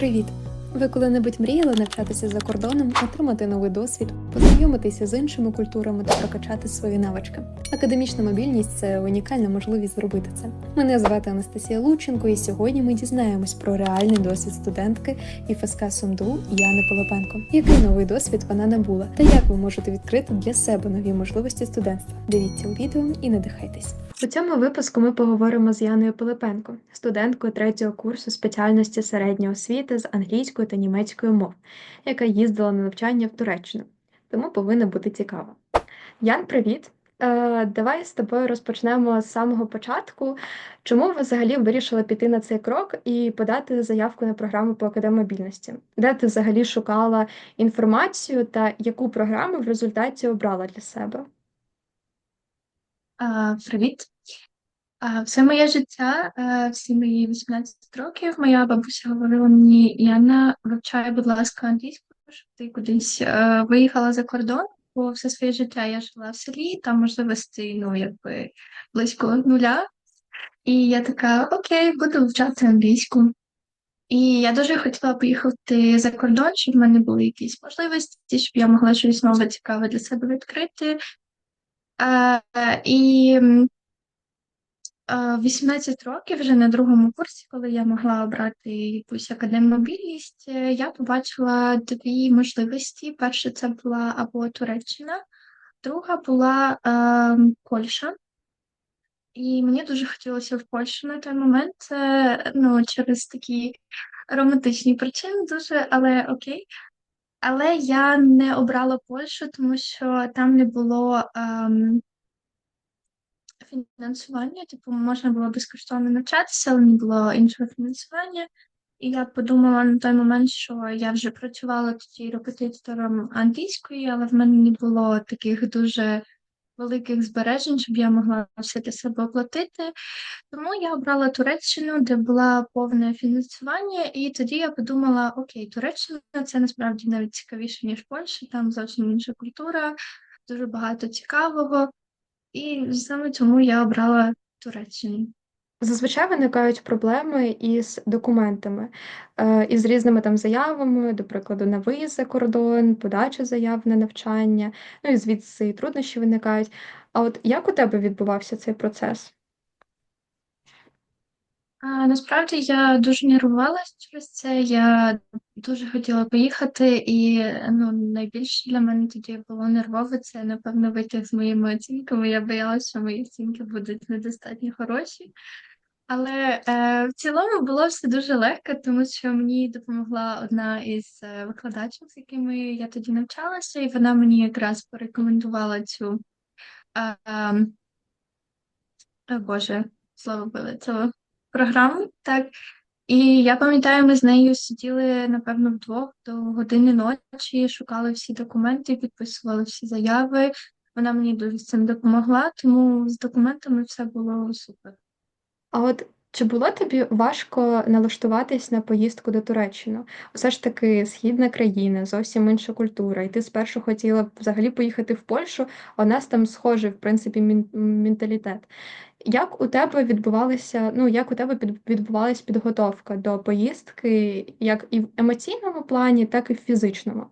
Привіт! Ви коли-небудь мріяли навчатися за кордоном, отримати новий досвід, познайомитися з іншими культурами та прокачати свої навички? Академічна мобільність це унікальна можливість зробити це. Мене звати Анастасія Лученко, і сьогодні ми дізнаємось про реальний досвід студентки ІФСК СумДУ Яни Пилипенко. Який новий досвід вона набула, та як ви можете відкрити для себе нові можливості студентства? Дивіться у відео і надихайтесь. У цьому випуску ми поговоримо з Яною Пилипенко, студенткою третього курсу спеціальності середньої освіти з англійської та німецької мов, яка їздила на навчання в Туреччину. Тому повинна бути цікаво. Ян, привіт! Е, давай з тобою розпочнемо з самого початку. Чому ви взагалі вирішили піти на цей крок і подати заявку на програму по академобільності? Де ти взагалі шукала інформацію та яку програму в результаті обрала для себе? Привіт. Все моє життя, е, всі мої 18 років, моя бабуся говорила мені, Яна, вивчай, будь ласка, англійську, щоб ти кудись е, виїхала за кордон, бо все своє життя я жила в селі, там можливостей, ну, якби близько нуля. І я така, окей, буду вивчати англійську. І я дуже хотіла поїхати за кордон, щоб в мене були якісь можливості, щоб я могла щось нове цікаве для себе відкрити. Е, і е, 18 років вже на другому курсі, коли я могла обрати якусь академмобільність, е, я побачила дві можливості. Перша це була або Туреччина, друга була е, Польща. І мені дуже хотілося в Польщу на той момент, ну, через такі романтичні причини дуже, але окей. Але я не обрала Польщу, тому що там не було ем, фінансування, типу, можна було безкоштовно навчатися, але не було іншого фінансування. І я подумала на той момент, що я вже працювала тоді репетитором англійської, але в мене не було таких дуже великих збережень, щоб я могла все для себе оплатити. Тому я обрала Туреччину, де було повне фінансування, і тоді я подумала: окей, Туреччина це насправді навіть цікавіше, ніж Польща, там зовсім інша культура, дуже багато цікавого. І саме тому я обрала Туреччину. Зазвичай виникають проблеми із документами, е, із різними там заявами, до прикладу, на виїзд за кордон, подача заяв на навчання, ну і звідси і труднощі виникають. А от як у тебе відбувався цей процес? Насправді я дуже нервувалася через це. Я дуже хотіла поїхати, і ну, найбільше для мене тоді було нервове це, напевно, витяг з моїми оцінками. Я боялася, що мої оцінки будуть недостатньо хороші. Але е, в цілому було все дуже легко, тому що мені допомогла одна із е, викладачів, з якими я тоді навчалася, і вона мені якраз порекомендувала цю е, е, Боже, слово було цю програму. Так. І я пам'ятаю, ми з нею сиділи, напевно, вдвох до години ночі, шукали всі документи, підписували всі заяви. Вона мені дуже з цим допомогла, тому з документами все було супер. А от чи було тобі важко налаштуватись на поїздку до Туреччини? Все ж таки східна країна, зовсім інша культура, і ти спершу хотіла взагалі поїхати в Польщу, а у нас там схожий, в принципі, менталітет. Як у тебе відбувалася, ну, як у тебе під, відбувалась підготовка до поїздки, як і в емоційному плані, так і в фізичному?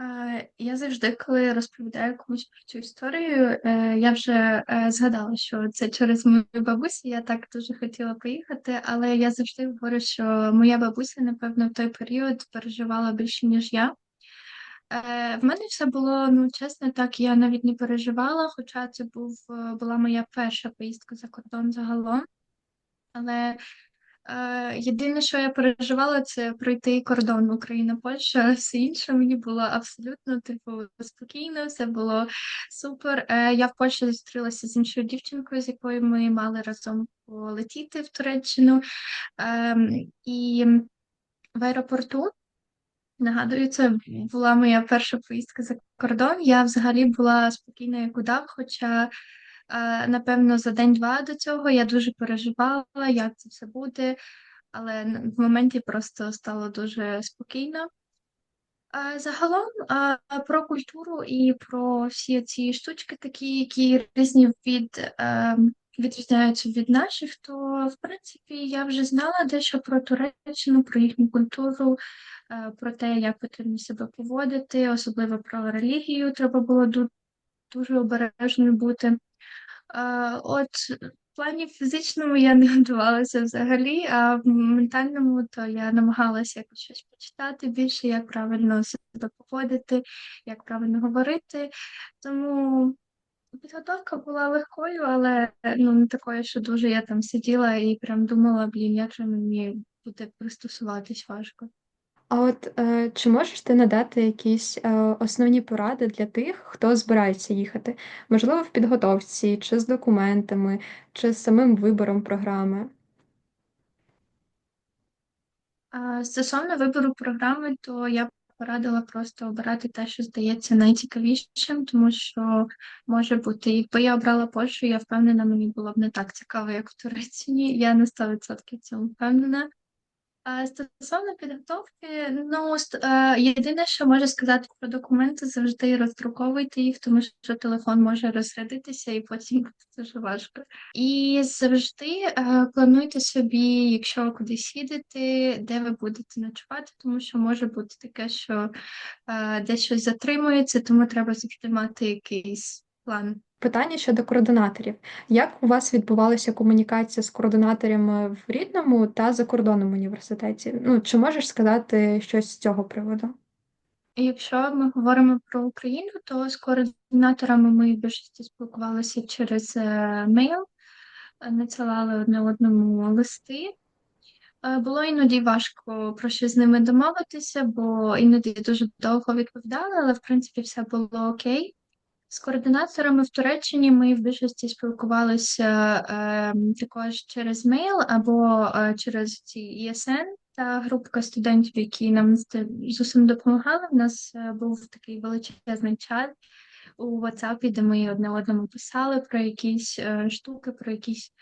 Е, Я завжди, коли розповідаю комусь про цю історію, е, я вже е, згадала, що це через мою бабусю. Я так дуже хотіла поїхати, але я завжди говорю, що моя бабуся, напевно, в той період переживала більше, ніж я. В мене все було, ну, чесно, так, я навіть не переживала, хоча це був, була моя перша поїздка за кордон загалом. Але Єдине, що я переживала, це пройти кордон Україна-Польща. Все інше мені було абсолютно типу спокійно, все було супер. Е, Я в Польщі зустрілася з іншою дівчинкою, з якою ми мали разом полетіти в Туреччину. Ем, І в аеропорту, нагадую, це була моя перша поїздка за кордон. Я взагалі була спокійна як удав, хоча. Е, Напевно, за день-два до цього я дуже переживала, як це все буде, але в моменті просто стало дуже спокійно. Е, Загалом е, про культуру і про всі ці штучки, такі, які різні від е, відрізняються від наших, то в принципі я вже знала дещо про Туреччину, про їхню культуру, про те, як потрібно себе поводити, особливо про релігію треба було дуже обережною бути. А, От в плані фізичному я не готувалася взагалі, а в ментальному то я намагалася якось щось почитати більше, як правильно себе поводити, як правильно говорити. Тому підготовка була легкою, але ну не такою, що дуже я там сиділа і прям думала, блін, як же мені буде пристосуватись важко. А от е, чи можеш ти надати якісь е, основні поради для тих, хто збирається їхати? Можливо, в підготовці, чи з документами, чи з самим вибором програми? Стосовно вибору програми, то я б порадила просто обирати те, що здається найцікавішим, тому що може бути, якби я обрала Польщу, я впевнена, мені було б не так цікаво, як в Туреччині. Я на 100% в цьому впевнена. Стосовно підготовки, ну е, єдине, що можу сказати про документи, завжди роздруковуйте їх, тому що телефон може розрядитися і потім дуже важко. І завжди е, плануйте собі, якщо кудись їдете, де ви будете ночувати, тому що може бути таке, що е, десь щось затримується, тому треба завжди мати якийсь план. Питання щодо координаторів. Як у вас відбувалася комунікація з координаторами в рідному та закордонному університеті? Ну, чи можеш сказати щось з цього приводу? Якщо ми говоримо про Україну, то з координаторами ми в більшості спілкувалися через е, мейл, е, надсилали одне одному листи. Е, Було іноді важко про що з ними домовитися, бо іноді дуже довго відповідали, але в принципі все було окей. З координаторами в Туреччині ми в більшості спілкувалися е, також через мейл або е, через ці ESN та групка студентів, які нам з, усім допомагали. У нас е, був такий величезний чат у WhatsApp, де ми одне одному писали про якісь е, штуки, про якісь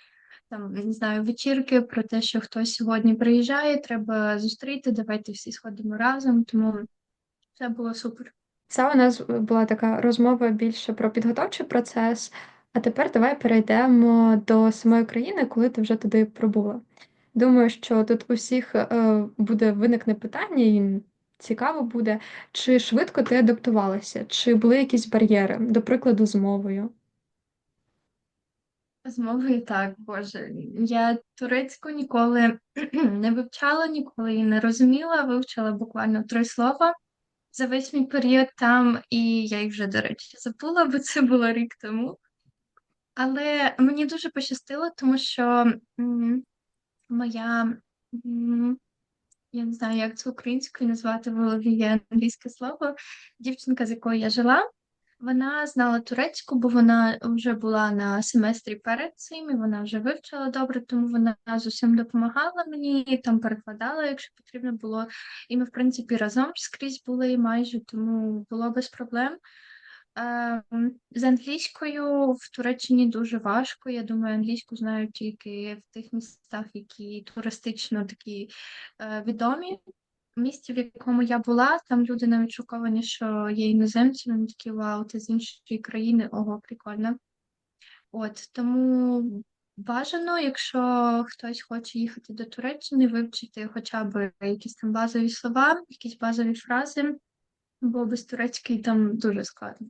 там не знаю, вечірки, про те, що хтось сьогодні приїжджає, треба зустріти, давайте всі сходимо разом. Тому це було супер. Це у нас була така розмова більше про підготовчий процес. А тепер давай перейдемо до самої країни, коли ти вже туди пробула. Думаю, що тут у всіх е, буде виникне питання, і цікаво буде, чи швидко ти адаптувалася, чи були якісь бар'єри, до прикладу, з мовою. З мовою так, Боже. Я турецьку ніколи не вивчала, ніколи її не розуміла, вивчила буквально три слова за весь мій період там, і я їх вже, до речі, забула, бо це було рік тому. Але мені дуже пощастило, тому що моя, я не знаю, як це українською назвати в є англійське слово, дівчинка, з якою я жила. Вона знала турецьку, бо вона вже була на семестрі перед цим, і вона вже вивчила добре, тому вона з усім допомагала мені, там перекладала, якщо потрібно було. І ми, в принципі, разом скрізь були майже, тому було без проблем. Ем, З англійською в Туреччині дуже важко. Я думаю, англійську знають тільки в тих містах, які туристично такі е, відомі місті, в якому я була, там люди навіть шоковані, що є іноземці, вони такі вау, ти з іншої країни, ого, прикольно. От тому бажано, якщо хтось хоче їхати до Туреччини, вивчити хоча б якісь там базові слова, якісь базові фрази, бо без турецької там дуже складно.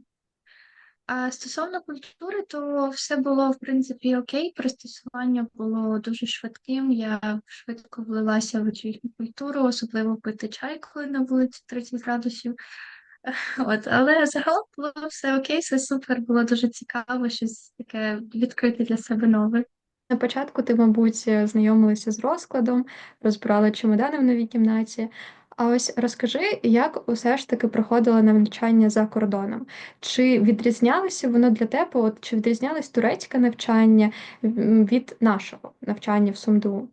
А стосовно культури, то все було в принципі окей. Пристосування було дуже швидким. Я швидко влилася в цю культуру, особливо пити чай, коли на вулиці 30 градусів. От, але загалом було все окей, все супер, було дуже цікаво, щось таке відкрити для себе нове. На початку ти, мабуть, знайомилася з розкладом, розбирала чемодани в новій кімнаті. А ось розкажи, як усе ж таки проходило навчання за кордоном? Чи відрізнялося воно для тебе, от, чи відрізнялось турецьке навчання від нашого навчання в СумДУ?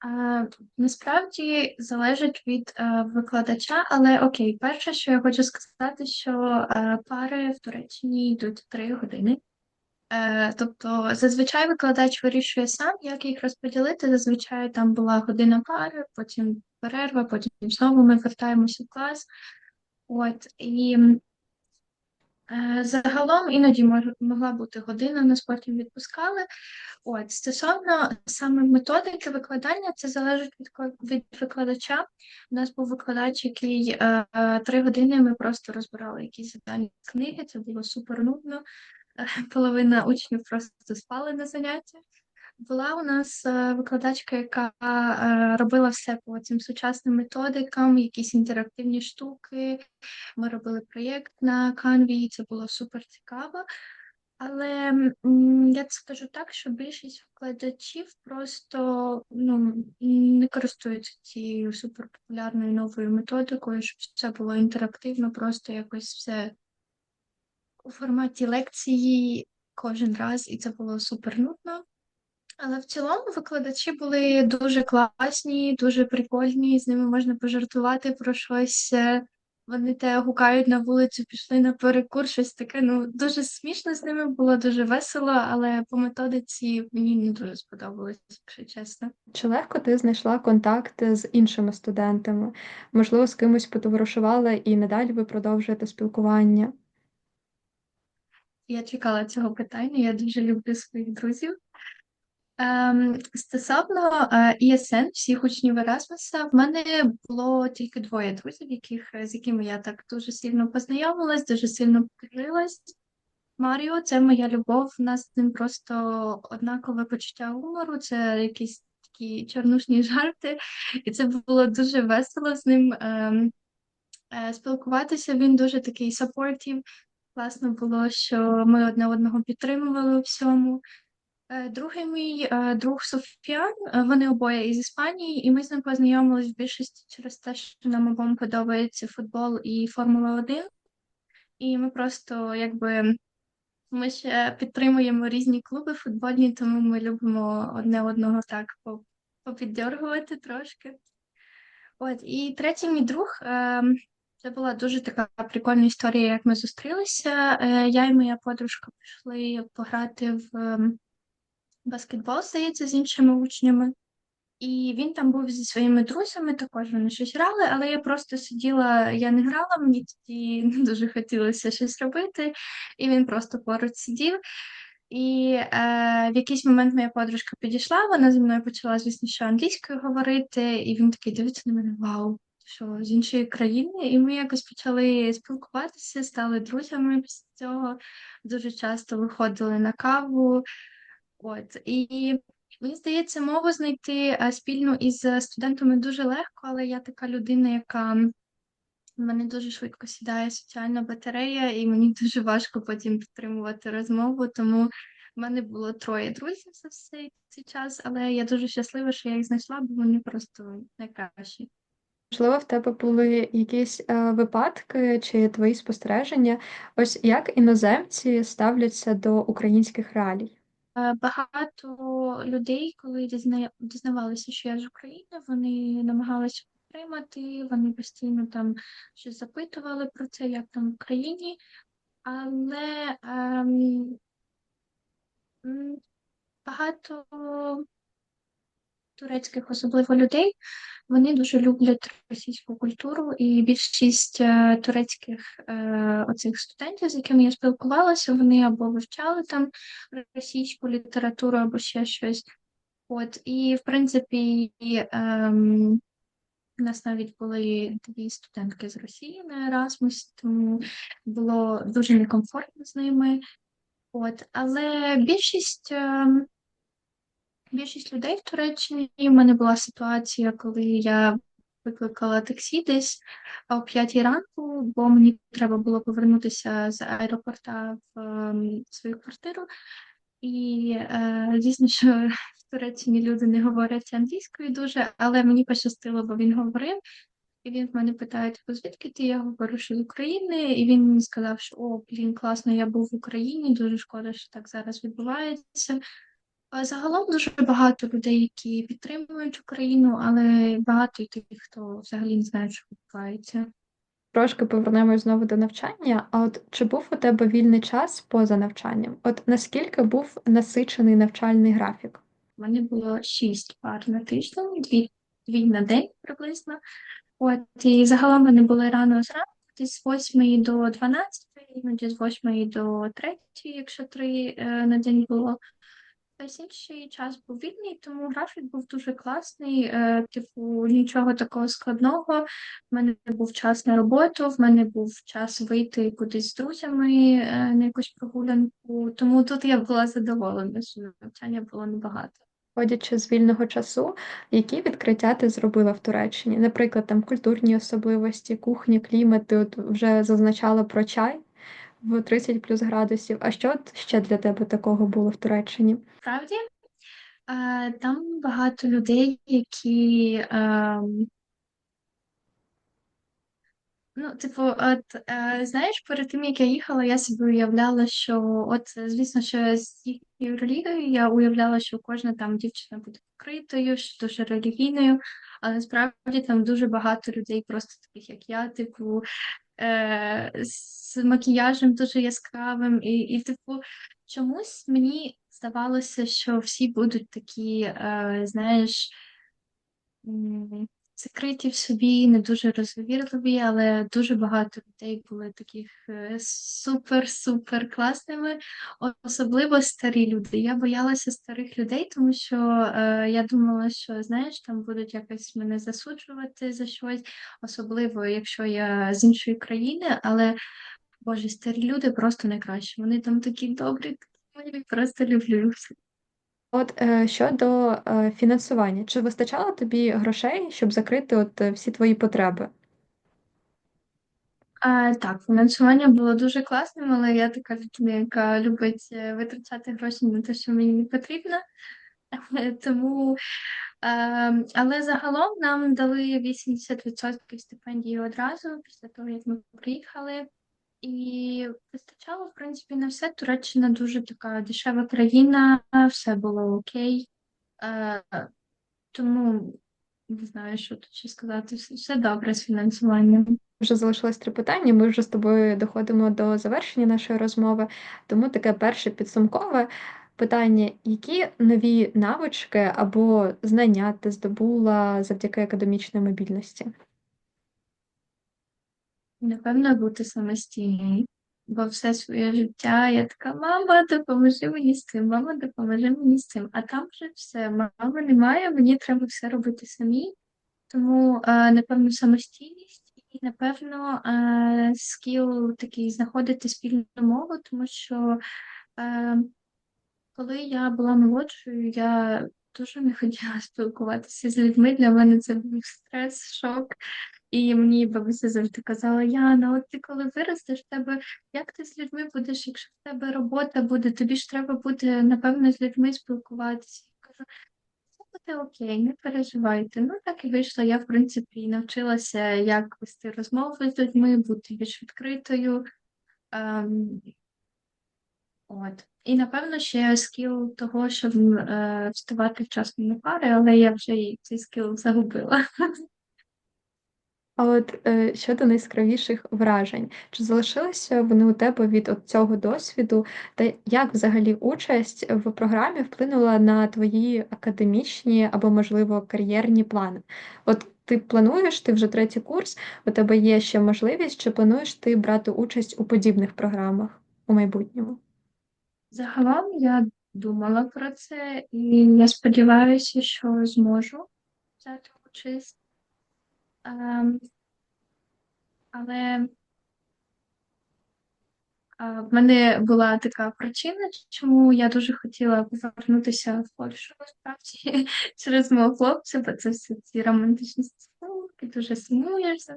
А, насправді залежить від е, викладача, але окей, перше, що я хочу сказати, що е, пари в Туреччині йдуть три години. Е, тобто зазвичай викладач вирішує сам, як їх розподілити. Зазвичай там була година пари, потім перерва, потім знову ми вертаємося в клас. От і Е, Загалом іноді могла бути година, нас потім відпускали. От стосовно саме методики викладання, це залежить від від викладача. У нас був викладач, який е, три години ми просто розбирали якісь завдання з книги. Це було супер нудно. Половина учнів просто спали на заняттях. Була у нас е, викладачка, яка е, робила все по цим сучасним методикам, якісь інтерактивні штуки. Ми робили проєкт на Canvі, і це було супер цікаво. Але я скажу так, що більшість викладачів просто ну, не користуються цією суперпопулярною новою методикою, щоб це було інтерактивно, просто якось все у форматі лекції кожен раз, і це було супер нудно. Але в цілому викладачі були дуже класні, дуже прикольні, з ними можна пожартувати про щось. е, Вони те гукають на вулицю, пішли на перекур, щось таке. Ну, дуже смішно з ними було, дуже весело, але по методиці мені не дуже сподобалось, якщо чесно. Чи легко ти знайшла контакти з іншими студентами? Можливо, з кимось потоваришувала і надалі ви продовжуєте спілкування? Я чекала цього питання, я дуже люблю своїх друзів. Ем, стосовно е, ІСН, всіх учнів Erasmus, в мене було тільки двоє друзів, яких, з якими я так дуже сильно познайомилась, дуже сильно покрилась. Маріо, це моя любов. У нас з ним просто однакове почуття гумору, це якісь такі чорнушні жарти, і це було дуже весело з ним ем, е, спілкуватися. Він дуже такий supportive. Класно було, що ми одне одного підтримували у всьому. Е, Другий мій е, друг Софіан, е, вони обоє із Іспанії, і ми з ним познайомились в більшості через те, що нам обом подобається футбол і Формула 1. І ми просто якби ми ще підтримуємо різні клуби футбольні, тому ми любимо одне одного так по- попіддьоргувати трошки. От, і третій мій друг, е, це була дуже така прикольна історія, як ми зустрілися. Е, я і моя подружка пішли пограти в ем, баскетбол, здається, з іншими учнями. І він там був зі своїми друзями, також вони щось грали, але я просто сиділа, я не грала, мені тоді не дуже хотілося щось робити, і він просто поруч сидів. І е, в якийсь момент моя подружка підійшла, вона зі мною почала, звісно, що англійською говорити, і він такий дивиться на мене: Вау, що з іншої країни? І ми якось почали спілкуватися, стали друзями після цього. Дуже часто виходили на каву. От і мені здається, мову знайти е, спільну із студентами дуже легко, але я така людина, яка в мене дуже швидко сідає соціальна батарея, і мені дуже важко потім підтримувати розмову. Тому в мене було троє друзів за цей час, але я дуже щаслива, що я їх знайшла, бо вони просто найкращі. Можливо, в тебе були якісь е, випадки чи твої спостереження, ось як іноземці ставляться до українських реалій? Е, Багато людей, коли дізна... дізнавалися, що я з України, вони намагалися підтримати, вони постійно там щось запитували про це, як там в Україні. Але ем, багато турецьких, особливо людей, вони дуже люблять російську культуру, і більшість е, турецьких е, оцих студентів, з якими я спілкувалася, вони або вивчали там російську літературу, або ще щось. От, і в принципі, ем, у нас навіть були дві студентки з Росії на Erasmus, тому було дуже некомфортно з ними. От, але більшість. ем, Більшість людей в Туреччині. У мене була ситуація, коли я викликала таксі десь о 5 ранку, бо мені треба було повернутися з аеропорта в ем, свою квартиру. І е, звісно, що в Туреччині люди не говорять англійською дуже, але мені пощастило, бо він говорив. І він в мене питає, типу, звідки ти? Я говорю, що з України, і він мені сказав, що о, блін, класно, я був в Україні, дуже шкода, що так зараз відбувається. А Загалом дуже багато людей, які підтримують Україну, але багато й тих, хто взагалі не знає, що відбувається. Трошки повернемось знову до навчання. А от чи був у тебе вільний час поза навчанням? От наскільки був насичений навчальний графік? У мене було шість пар на тиждень, дві, дві на день приблизно. От і загалом вони були рано зранку, десь з 8 до 12, іноді з 8 до 3, якщо 3 е, на день було. Весь інший час був вільний, тому графік був дуже класний. Е, типу, нічого такого складного. В мене був час на роботу, в мене був час вийти кудись з друзями е, на якусь прогулянку. Тому тут я була задоволена, що навчання було небагато. Виходячи з вільного часу, які відкриття ти зробила в Туреччині? Наприклад, там культурні особливості, кухня, клімат, ти от вже зазначала про чай в 30 плюс градусів. А що ще для тебе такого було в Туреччині? Справді, е, там багато людей, які ем, Ну, типу, от е, знаєш, перед тим як я їхала, я собі уявляла, що от звісно, що з їхньою релігією я уявляла, що кожна там дівчина буде вкритою, що дуже релігійною, але насправді там дуже багато людей, просто таких як я, типу, е, з макіяжем дуже яскравим, і, і типу, чомусь мені здавалося, що всі будуть такі, е, знаєш. Закриті в собі, не дуже розвірливі, але дуже багато людей були таких супер-супер класними, особливо старі люди. Я боялася старих людей, тому що е, я думала, що знаєш, там будуть якось мене засуджувати за щось, особливо якщо я з іншої країни, але Боже, старі люди просто найкращі. Вони там такі добрі, милі, просто люблю. От е, щодо е, фінансування, чи вистачало тобі грошей, щоб закрити от е, всі твої потреби? А, так, фінансування було дуже класним, але я така людина, яка любить е, витрачати гроші на те, що мені не потрібно. Тому, е, але загалом нам дали 80% стипендії одразу після того, як ми приїхали. І вистачало, в принципі, на все. Туреччина дуже така дешева країна, все було окей. Е, тому не знаю, що тут ще сказати. Все все добре з фінансуванням. Вже залишилось три питання. Ми вже з тобою доходимо до завершення нашої розмови. Тому таке перше підсумкове питання: які нові навички або знання ти здобула завдяки академічній мобільності? Напевно, бути самостійною. Бо все своє життя я така, мама, допоможи мені з цим, мама, допоможи мені з цим. А там вже все, мами немає, мені треба все робити самі. Тому, е, напевно, самостійність і, напевно, е, скіл такий знаходити спільну мову, тому що е, коли я була молодшою, я дуже не хотіла спілкуватися з людьми. Для мене це був стрес, шок. І мені бабуся завжди казала: Яна, от ти коли виростеш, тебе як ти з людьми будеш, якщо в тебе робота буде, тобі ж треба буде, напевно, з людьми спілкуватися. Я кажу, все буде окей, не переживайте. Ну так і вийшло. Я, в принципі, навчилася, як вести розмови з людьми, бути більш відкритою. Ем, от. І напевно ще скіл того, щоб е, вставати вчасно на пари, але я вже і цей скіл загубила. А от е, щодо найяскравіших вражень, чи залишилися вони у тебе від от цього досвіду, та як взагалі участь в програмі вплинула на твої академічні або, можливо, кар'єрні плани? От ти плануєш, ти вже третій курс, у тебе є ще можливість, чи плануєш ти брати участь у подібних програмах у майбутньому? Загалом я думала про це, і я сподіваюся, що зможу взяти участь. Ем, але в мене була така причина, чому я дуже хотіла повернутися в Польщу насправді через мого хлопця, бо це всі ці романтичні стосунки, дуже сумуєш за.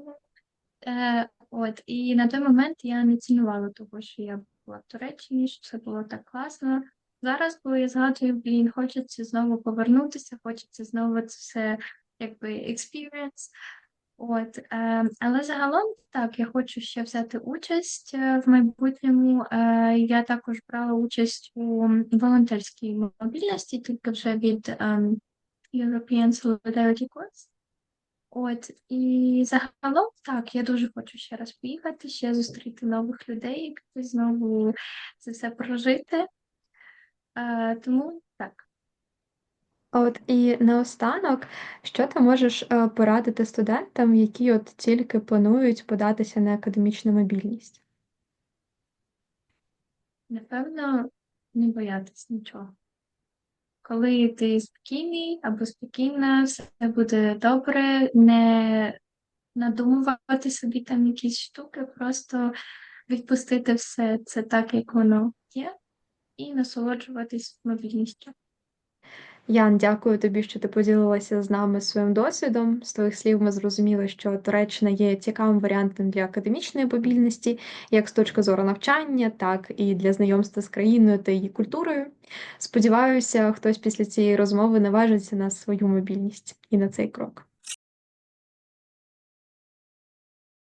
Е, от, і на той момент я не цінувала того, що я була в Туреччині, що це було так класно. Зараз, коли я згадую, блін, хочеться знову повернутися, хочеться знову це все якби experience. От, е, але загалом так, я хочу ще взяти участь е, в майбутньому. Е, я також брала участь у волонтерській мобільності, тільки вже від е, European Solidarity Corps. От, і загалом так, я дуже хочу ще раз поїхати, ще зустріти нових людей, якось знову це все прожити. Е, тому От і наостанок, що ти можеш е, порадити студентам, які от тільки планують податися на академічну мобільність? Напевно, не боятись нічого. Коли ти спокійний або спокійна, все буде добре, не надумувати собі там якісь штуки, просто відпустити все це так, як воно є, і насолоджуватись мобільністю. Ян, дякую тобі, що ти поділилася з нами своїм досвідом. З твоїх слів ми зрозуміли, що Туреччина є цікавим варіантом для академічної мобільності, як з точки зору навчання, так і для знайомства з країною та її культурою. Сподіваюся, хтось після цієї розмови наважиться на свою мобільність і на цей крок.